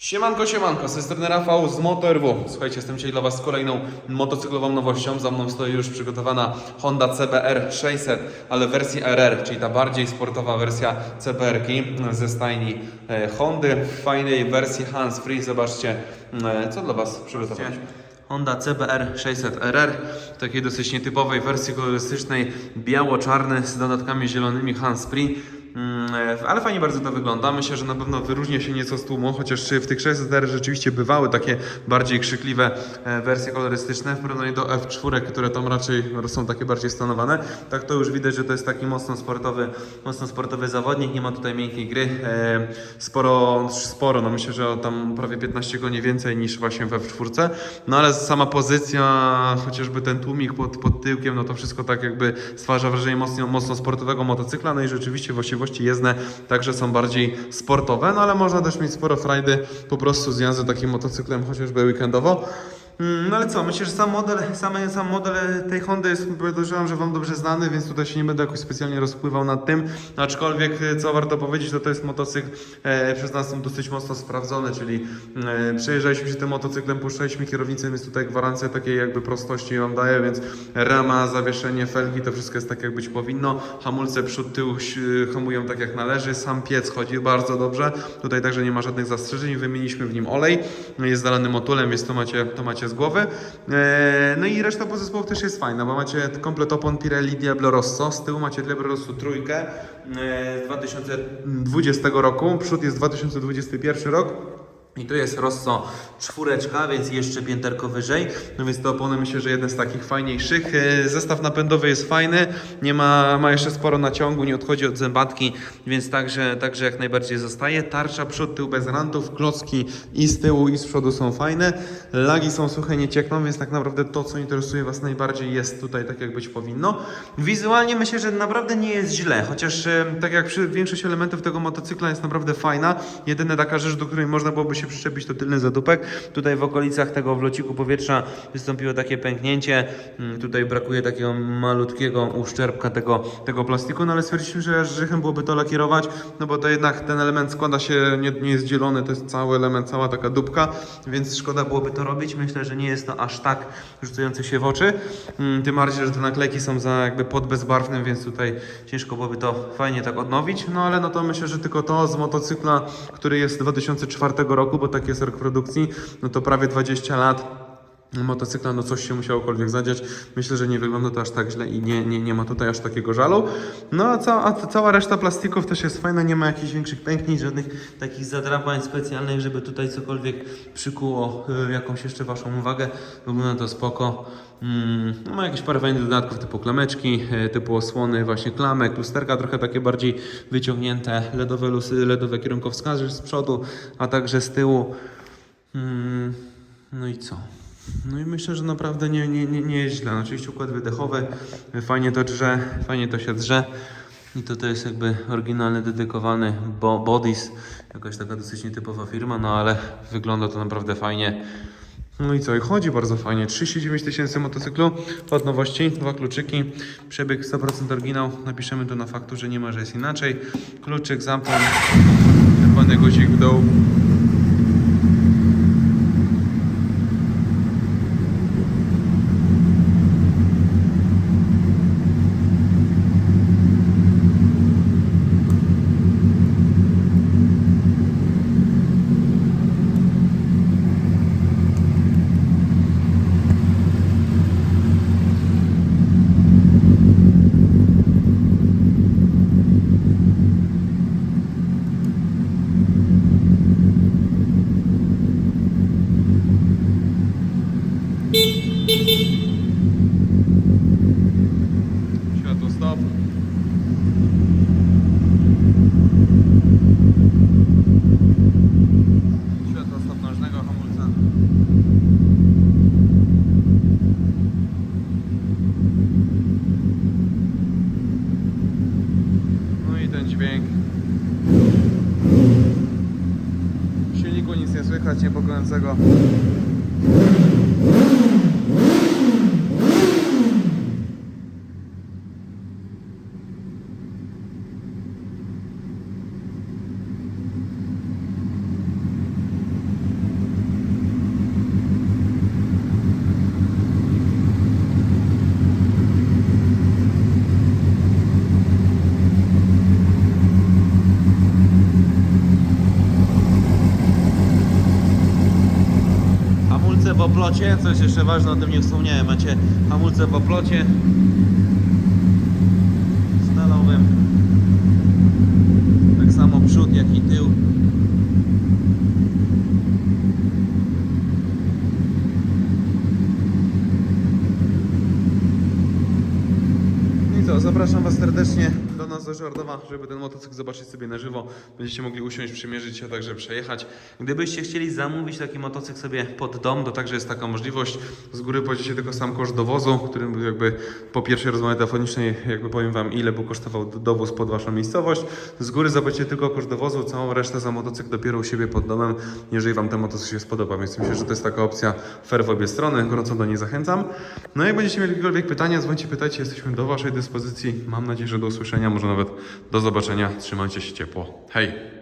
Siemanko, siemanko, z tej strony Rafał z MotoRW. Słuchajcie, jestem dzisiaj dla Was z kolejną motocyklową nowością. Za mną stoi już przygotowana Honda CBR 600, ale w wersji RR, czyli ta bardziej sportowa wersja CBR-ki ze stajni e, Hondy. W fajnej wersji Hans Free. Zobaczcie, e, co dla Was przygotowałem. Honda CBR 600 RR, takiej dosyć nietypowej wersji kolorystycznej, biało-czarny z dodatkami zielonymi Hans Free. Mm, e, Ale fajnie bardzo to wygląda. Myślę, że na pewno wyróżnia się nieco z tłumu, chociaż w tych 600R rzeczywiście bywały takie bardziej krzykliwe e, wersje kolorystyczne w porównaniu do F4, które tam raczej są takie bardziej stanowane. Tak to już widać, że to jest taki mocno sportowy, mocno sportowy zawodnik, nie ma tutaj miękkiej gry. E, Sporo, sporo, no myślę, że tam prawie 15 koni więcej niż właśnie w F4. No ale sama pozycja, chociażby ten tłumik pod, pod tyłkiem, no to wszystko tak jakby stwarza wrażenie mocno, mocno sportowego motocykla. No i rzeczywiście właściwości jezdne także są bardziej sportowe, no ale można też mieć sporo frajdy po prostu z jazdy takim motocyklem, chociażby weekendowo. Mm, No ale co, myślę, że sam model, sam, sam model tej Hondy jest, podejrzewam, że Wam dobrze znany, więc tutaj się nie będę jakoś specjalnie rozpływał nad tym. Aczkolwiek, e, co warto powiedzieć, to to jest motocykl e, przez nas dosyć mocno sprawdzony, czyli e, przejeżdżaliśmy się tym motocyklem, puszczaliśmy kierownicę, więc tutaj gwarancję takiej jakby prostości Wam daje, więc rama, zawieszenie, felgi, to wszystko jest tak jak być powinno. Hamulce przód, tył hamują tak jak należy, sam piec chodzi bardzo dobrze. Tutaj także nie ma żadnych zastrzeżeń, wymieniliśmy w nim olej, jest zalany motulem, więc to macie, to macie z głowy. E, No i reszta podzespołów też jest fajna, bo macie komplet opon Pirelli Diablo Rosso, z tyłu macie Diablo Rosso trójkę e, z 2020 roku, przód jest 2021 rok. I tu jest Rosso czwóreczka, więc jeszcze pięterko wyżej. No więc te opony myślę, że jeden z takich fajniejszych. E, Zestaw napędowy jest fajny, nie ma, ma jeszcze sporo naciągu, nie odchodzi od zębatki, więc także, także jak najbardziej zostaje. Tarcza przód, tył bez rantów, klocki i z tyłu i z przodu są fajne. Lagi są suche, nie ciekną, więc tak naprawdę to, co interesuje Was najbardziej jest tutaj tak jak być powinno. Wizualnie myślę, że naprawdę nie jest źle, chociaż tak jak większość elementów tego motocykla jest naprawdę fajna. Jedyna taka rzecz, do której można byłoby się przyczepić, to tylny zadupek. Tutaj w okolicach tego wlociku powietrza wystąpiło takie pęknięcie. Mm, Tutaj brakuje takiego malutkiego uszczerbka tego, tego plastiku, no ale stwierdziliśmy, że żychem byłoby to lakierować, no bo to jednak ten element składa się, nie, nie jest dzielony, to jest cały element, cała taka dupka, więc szkoda byłoby to robić. Myślę, że nie jest to aż tak rzucające się w oczy. Mm, Tym bardziej, że te naklejki są za jakby pod bezbarwnym, więc tutaj ciężko byłoby to fajnie tak odnowić. No ale no to myślę, że tylko to z motocykla, który jest z 2004 roku, bo taki jest rok produkcji, no to prawie 20 lat motocykla, no coś się musiałokolwiek zadziać. Myślę, że nie wygląda to aż tak źle i nie, nie, nie ma tutaj aż takiego żalu. No a, ca, a cała reszta plastików też jest fajna, nie ma jakichś większych pęknięć, żadnych takich zadrapań specjalnych, żeby tutaj cokolwiek przykuło y, jakąś jeszcze Waszą uwagę. Wygląda to spoko. Mm, no, ma jakieś parę fajnych dodatków typu klameczki, y, typu osłony, właśnie klamek, lusterka trochę takie bardziej wyciągnięte, LEDowe, LEDowe kierunkowskazy z przodu, a także z tyłu. Mm, no i co? No i myślę, że naprawdę nie, nie, nie, nie jest źle. No, Oczywiście układ wydechowy, fajnie to drze, fajnie to się drze. I to to jest jakby oryginalny, dedykowany bo. Jakaś taka dosyć nietypowa firma, no ale wygląda to naprawdę fajnie. No i co? I chodzi bardzo fajnie. 39 tysięcy motocyklu od nowości, dwa kluczyki, przebieg 100% oryginał. Napiszemy tu na fakturze, nie ma, że jest inaczej. Kluczyk, zapłon, czerwony guzik w dół. Słychać niepokojącego. W oplocie, co jest jeszcze ważne, o tym nie wspomniałem. Macie hamulce w oplocie stalowym. Tak samo przód, jak i tył. No i co, zapraszam Was serdecznie do nas do Żardowa, żeby ten motocykl zobaczyć sobie na żywo. Będziecie mogli usiąść, przymierzyć się, także przejechać. Gdybyście chcieli zamówić taki motocykl sobie pod dom, To także jest taka możliwość. Z góry płacicie tylko sam koszt dowozu, którym jakby po pierwszej rozmowie telefonicznej jakby powiem Wam ile by kosztował dowóz pod Waszą miejscowość. Z góry zapłacicie tylko koszt dowozu, całą resztę za motocykl dopiero u siebie pod domem, jeżeli Wam ten motocykl się spodoba. Więc myślę, że to jest taka opcja fair w obie strony. Gorąco do niej zachęcam. No jak będziecie mieli jakiekolwiek pytania, dzwońcie, pytajcie, jesteśmy do Waszej dyspozycji. Mam nadzieję, że do usłyszenia, może nawet do zobaczenia. Trzymajcie się ciepło. Hej!